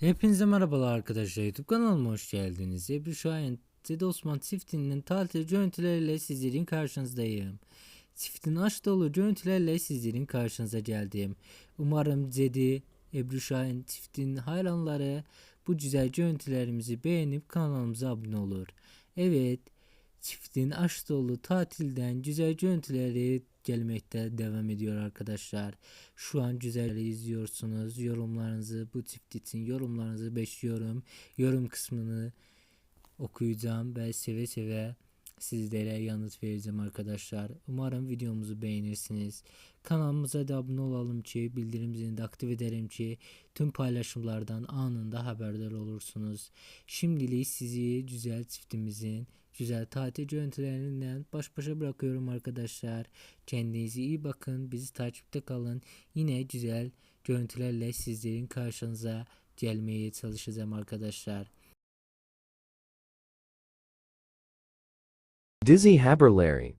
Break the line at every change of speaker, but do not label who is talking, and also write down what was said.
Hepinize merhabalar arkadaşlar YouTube kanalıma hoş geldiniz. Ebru Şahin Zed Osman çiftinin tatil görüntüleriyle sizlerin karşınızdayım. Çiftin aşk dolu görüntülerle sizlerin karşınıza geldim. Umarım Zed'i Ebru Şahin çiftin hayranları bu güzel görüntülerimizi beğenip kanalımıza abone olur. Evet çiftin aşk dolu tatilden güzel görüntüleri gelmekte devam ediyor arkadaşlar. Şu an güzel izliyorsunuz. Yorumlarınızı bu çift için yorumlarınızı bekliyorum. Yorum kısmını okuyacağım ve seve seve sizlere yanıt vereceğim arkadaşlar. Umarım videomuzu beğenirsiniz. Kanalımıza da abone olalım ki bildirim zilini de aktif ederim ki tüm paylaşımlardan anında haberdar olursunuz. Şimdilik sizi güzel çiftimizin güzel tatil görüntülerinden baş başa bırakıyorum arkadaşlar. Kendinize iyi bakın. Bizi takipte kalın. Yine güzel görüntülerle sizlerin karşınıza gelmeye çalışacağım arkadaşlar.
Dizzy Haberlary